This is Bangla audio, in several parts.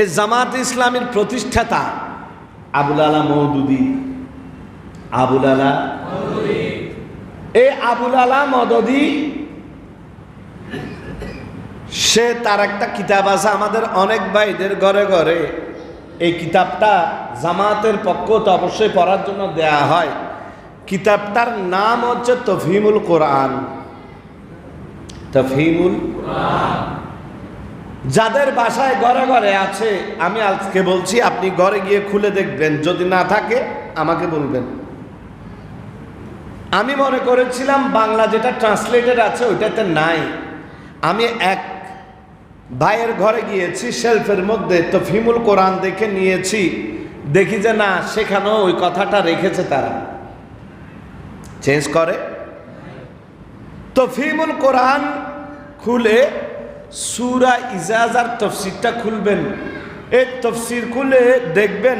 এই জামাত ইসলামের প্রতিষ্ঠাতা আবুল আলা মৌদুদি আবুল আলা এই আবুল আলা মদদি সে তার একটা কিতাব আছে আমাদের অনেক ভাইদের ঘরে ঘরে। এই কিতাবটা জামাতের পক্ষ তো অবশ্যই পড়ার জন্য দেয়া হয়। কিতাবটার নাম হচ্ছে তফহিমুল কোরআন। তফহিমুল যাদের বাসায় ঘরে ঘরে আছে, আমি আজকে বলছি, আপনি ঘরে গিয়ে খুলে দেখবেন, যদি না থাকে, আমাকে বলবেন। আমি মনে করেছিলাম বাংলা যেটা ট্রান্সলেটেড আছে, ওইটাতে নাই। আমি এক ভাইয়ের ঘরে গিয়েছি শেলফের মধ্যে তো ফিমুল কোরআন দেখে নিয়েছি। দেখি যে না, সেখানেও ওই কথাটা রেখেছে তারা। চেঞ্জ করে। তো ফিমুল কোরআন খুলে সুরা ইজাজার তফসিরটা খুলবেন। এই তফসির খুলে দেখবেন,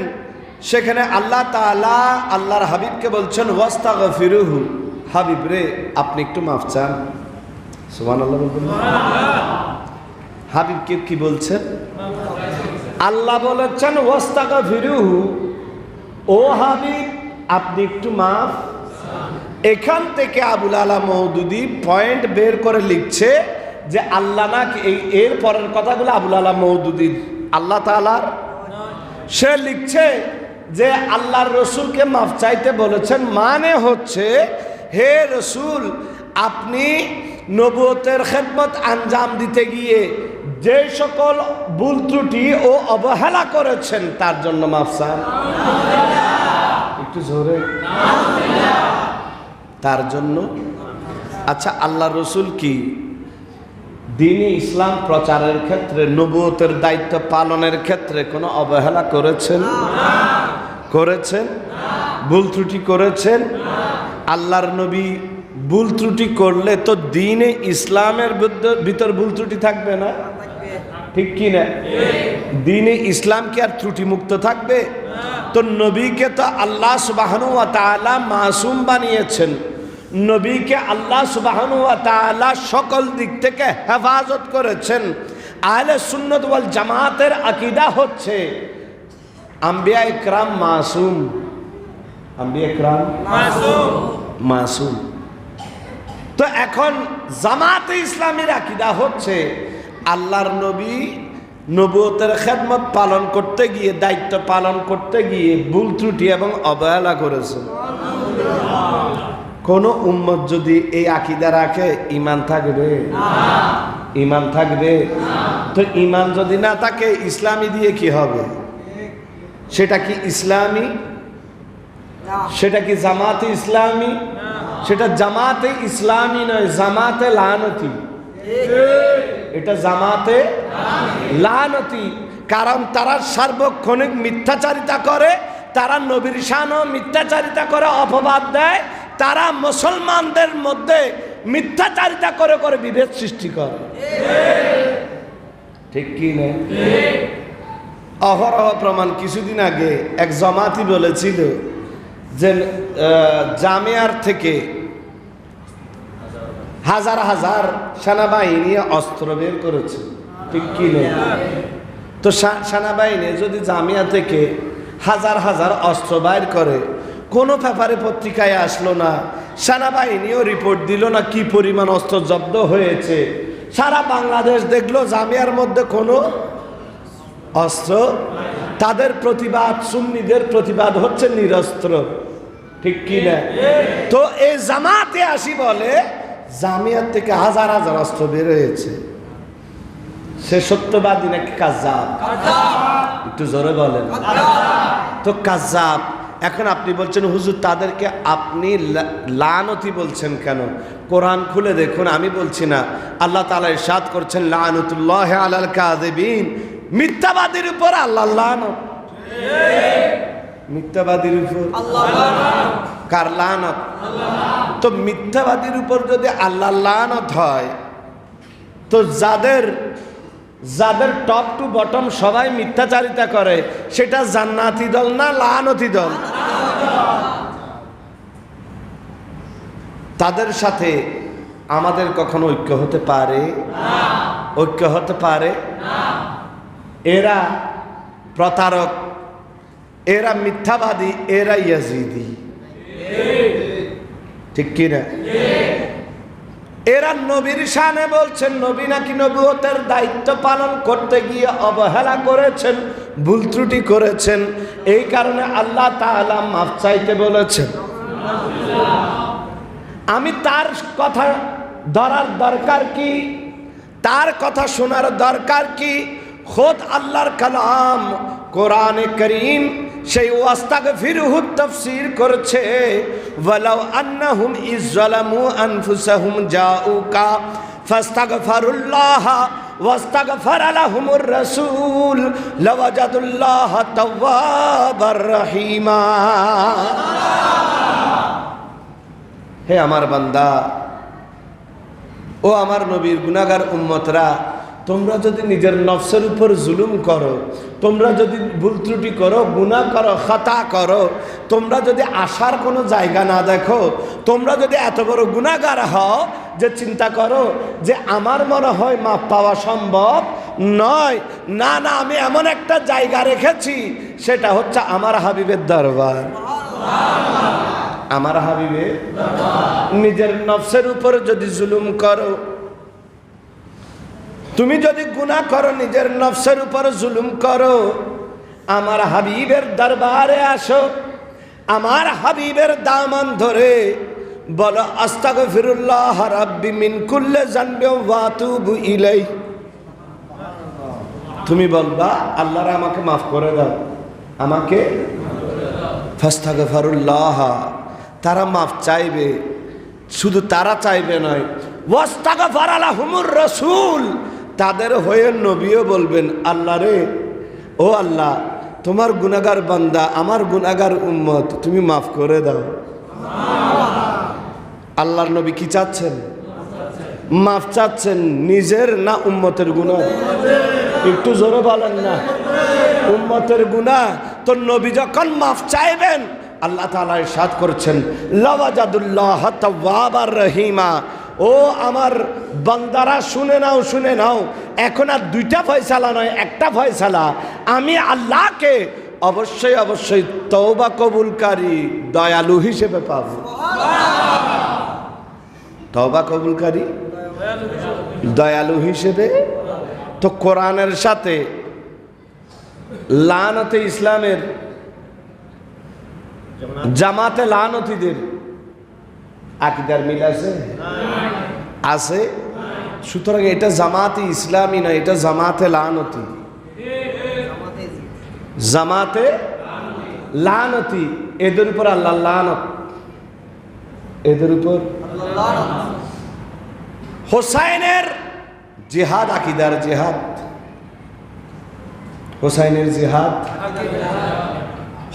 সেখানে আল্লাহ তাআলা আল্লাহর হাবিবকে বলছেন ওয়াস্তা ফিরুহু হাবিব রে, আপনি একটু মাফ চান। সুমান আল্লাহ বলবেন হাবিবকে কি বলছেন আল্লাহ বলেছেন ওয়াস্তাকা ফিরুহু ও হাবিব, আপনি একটু মাফ। এখান থেকে আবুল আলা মৌদুদি পয়েন্ট বের করে লিখছে যে আল্লাহ না এই এর পরের কথাগুলো আবুল আলা মৌদুদির। আল্লাহ তালার সে লিখছে যে আল্লাহর রসুলকে মাফ চাইতে বলেছেন মানে হচ্ছে, হে রসুল, আপনি নবুয়তের খেদমত আঞ্জাম দিতে গিয়ে যে সকল ভুল ত্রুটি ও অবহেলা করেছেন, তার জন্য মাফ চান। একটু জোরে। তার জন্য? আচ্ছা আল্লাহ রসুল কি? দিনই ইসলাম প্রচারের ক্ষেত্রে, নবুয়তের দায়িত্ব পালনের ক্ষেত্রে কোনো অবহেলা করেছেন? করেছেন? ভুল ত্রুটি করেছেন? আল্লাহর নবী ভুল ত্রুটি করলে তো দিনে ইসলামের ভিতর- ভুল ত্রুটি থাকবে না? ঠিক কি না? দিনে ইসলাম কি আর ত্রুটি মুক্ত থাকবে? তো নবীকে তো আল্লাহ তাআলা মাসুম বানিয়েছেন। নবীকে আল্লাহ সুবাহানু ওয়া সকল দিক থেকে হেফাজত করেছেন। আহলে সুন্নত ওয়াল জামাতের আকিদা হচ্ছে আম্বিয়া ইকরাম মাসুম। আম্বিয়া ইকরাম মাসুম। তো এখন জামাতে ইসলামের আকিদা হচ্ছে আল্লাহর নবী নবুয়তের খেদমত পালন করতে গিয়ে দায়িত্ব পালন করতে গিয়ে ভুল ত্রুটি এবং অবহেলা করেছে কোন উম্মত যদি এই আকিদা রাখে ইমান থাকবে। ইমান থাকবে। তো ইমান যদি না থাকে ইসলামী দিয়ে কি হবে? সেটা কি ইসলামী? সেটা কি জামাতে ইসলামী? সেটা জামাতে ইসলামী নয় জামাতে লানতি। এটা জামাতে লানতি। কারণ তারা সার্বক্ষণিক মিথ্যাচারিতা করে তারা নবীর শানও মিথ্যাচারিতা করে অপবাদ দেয়। তারা মুসলমানদের মধ্যে মিথ্যাচারিতা করে করে বিভেদ সৃষ্টি করে। ঠিক কি না? অহরহ প্রমাণ কিছুদিন আগে এক জমাতি বলেছিল যে জামিয়ার থেকে হাজার হাজার সেনাবাহিনী অস্ত্র বের করেছে। ঠিক কি নেই তো সেনাবাহিনী যদি জামিয়া থেকে হাজার হাজার অস্ত্র বাইর করে কোনো পেপারে পত্রিকায় আসলো না। সেনাবাহিনীও রিপোর্ট দিল না কি পরিমাণ অস্ত্র জব্দ হয়েছে। সারা বাংলাদেশ দেখল জামিয়ার মধ্যে কোনো অস্ত্র তাদের প্রতিবাদ সুন্নিদের প্রতিবাদ হচ্ছে নিরস্ত্র। ঠিক কি না? তো এই জামাতে আসি বলে জামিয়ার থেকে হাজার হাজার অস্ত্র বের হয়েছে। সে সত্যবাদী নাকি কাজাব একটু জোরে বলেন। তো কাজাব এখন আপনি বলছেন, হুজুর, তাদেরকে আপনি লানতি বলছেন কেন? কোরআন খুলে দেখুন, আমি বলছি না। আল্লাহ তালা ইরশাদ করছেন, লানতুল্লাহ আলাল কাযিবিন। মিথ্যাবাদীর উপর আল্লাহ লানত। মিথ্যাবাদীর উপর। কার লানত? তো মিথ্যাবাদীর উপর যদি আল্লাহ লানত হয়, তো যাদের যাদের টপ টু বটম সবাই মিথ্যাচারিতা করে, সেটা জান্নাতি দল না লানতি দল? তাদের সাথে আমাদের কখনো ঐক্য হতে পারে? ঐক্য হতে পারে? এরা প্রতারক, এরা মিথ্যাবাদী, এরা ইয়াজিদি। ঠিক কিনা? এরা নবীর শানে বলছেন, নবী নাকি নবুয়তের দায়িত্ব পালন করতে গিয়ে অবহেলা করেছেন? ভুল ত্রুটি করেছেন, এই কারণে আল্লাহ তাআলা মাফ চাইতে বলেছেন। আমি তার কথা ধরার দরকার কি? তার কথা শোনার দরকার কি? খোদ আল্লাহর কালাম কোরআনে করিম সেই ওয়াস্তাগ ফিরহু তফসির করছে, ওয়ালাউ আন্নাহুম ইজ্জালামু আনফুসাহুম জাউকা ফাস্তাগফিরুল্লাহ ওয়াস্তাগফার লাহুমুর রাসূল লাওয়াজাদুল্লাহ তাওয়াবার রহিমা। হে আমার বান্দা ও আমার নবীর গুনাগার উম্মতরা তোমরা যদি নিজের নফসের উপর জুলুম করো, তোমরা যদি ভুল ত্রুটি করো, গুনাহ করো, খাতা করো, তোমরা যদি আসার কোনো জায়গা না দেখো, তোমরা যদি এত বড় গুণাগার হও যে চিন্তা করো যে আমার মনে হয় মাপ পাওয়া সম্ভব নয়। না না, আমি এমন একটা জায়গা রেখেছি, সেটা হচ্ছে আমার হাবিবের দরবার। আমার হাবিবে নিজের নফসের উপরে যদি জুলুম করো তুমি যদি গুনাহ করো, নিজের নফসের উপর জুলুম করো, আমার হাবিবের দরবারে আসো, আমার হাবিবের দামান ধরে বলো আস্তাগ ফিরুল্লাহ রাব্বি মিন কুল্লে জানবে ওয়াতুবু ইলাই তুমি বলবা, আল্লাহরা আমাকে মাফ করে দাও। আমাকে? ফাস্তাগফারুল্লাহ। তারা মাফ চাইবে। শুধু তারা চাইবে নয়। ওয়াস্তাগফার আলাহুমুর রাসূল। তাদের হয়ে নবীও বলবেন, আল্লাহ রে, ও আল্লাহ, তোমার গুনাগার বান্দা, আমার গুনাগার উম্মত, তুমি মাফ করে দাও। আল্লাহর নবী কি চাচ্ছেন? মাফ চাচ্ছেন নিজের না উম্মতের গুণা একটু জোরে বলেন না। উম্মতের গুনাহ, তো নবী যখন মাফ চাইবেন, আল্লাহ তাআলা ইরশাদ করছেন, লাওয়াজাদুল্লাহ রহিমা ও আমার বান্দারা, শুনে নাও শুনে নাও। এখন আর দুইটা ফয়সালা নয়, একটা ফয়সালা। আমি আল্লাহকে অবশ্যই অবশ্যই তওবা কবুলকারী, দয়ালু হিসেবে পাবো। তওবা কবুলকারী, দয়ালু হিসেবে? তো কোরআনের সাথে লানতে ইসলামের জামাতে লানতিদের আকিদার মিল আছে? আছে? সুতরাং এটা জামাতে ইসলামী না এটা জামাতে লানতি। জামাতে লানতি। এদের উপর আল্লাহ লানত। এদের উপর হোসাইনের জেহাদ, আকিদার জেহাদ। হোসাইনের জেহাদ।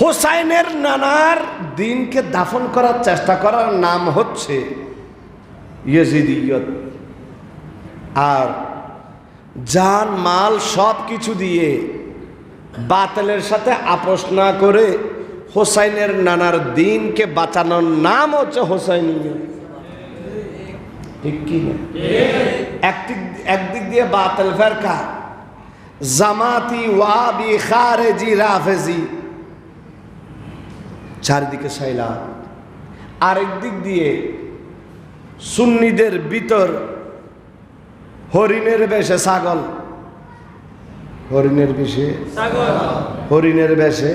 হোসাইনের নানার দিনকে দাফন করার চেষ্টা করার নাম হচ্ছে ইয়েজিদিয়ত। আর যান মাল সব কিছু দিয়ে বাতিলের সাথে আপোষ না করে হোসাইনের নানার দিনকে বাঁচানোর নাম হচ্ছে হোসাইনিয়ত ঠিক একদিক দিয়ে বাতিল ফেরকা। জামাতি ওয়াবি খারেজি রাফেজি। চারিদিকে সাইলা। আরেক দিক দিয়ে সুন্নিদের ভিতর হরিণের বেশে ছাগল। হরিণের বেশে? হরিণের বেশে?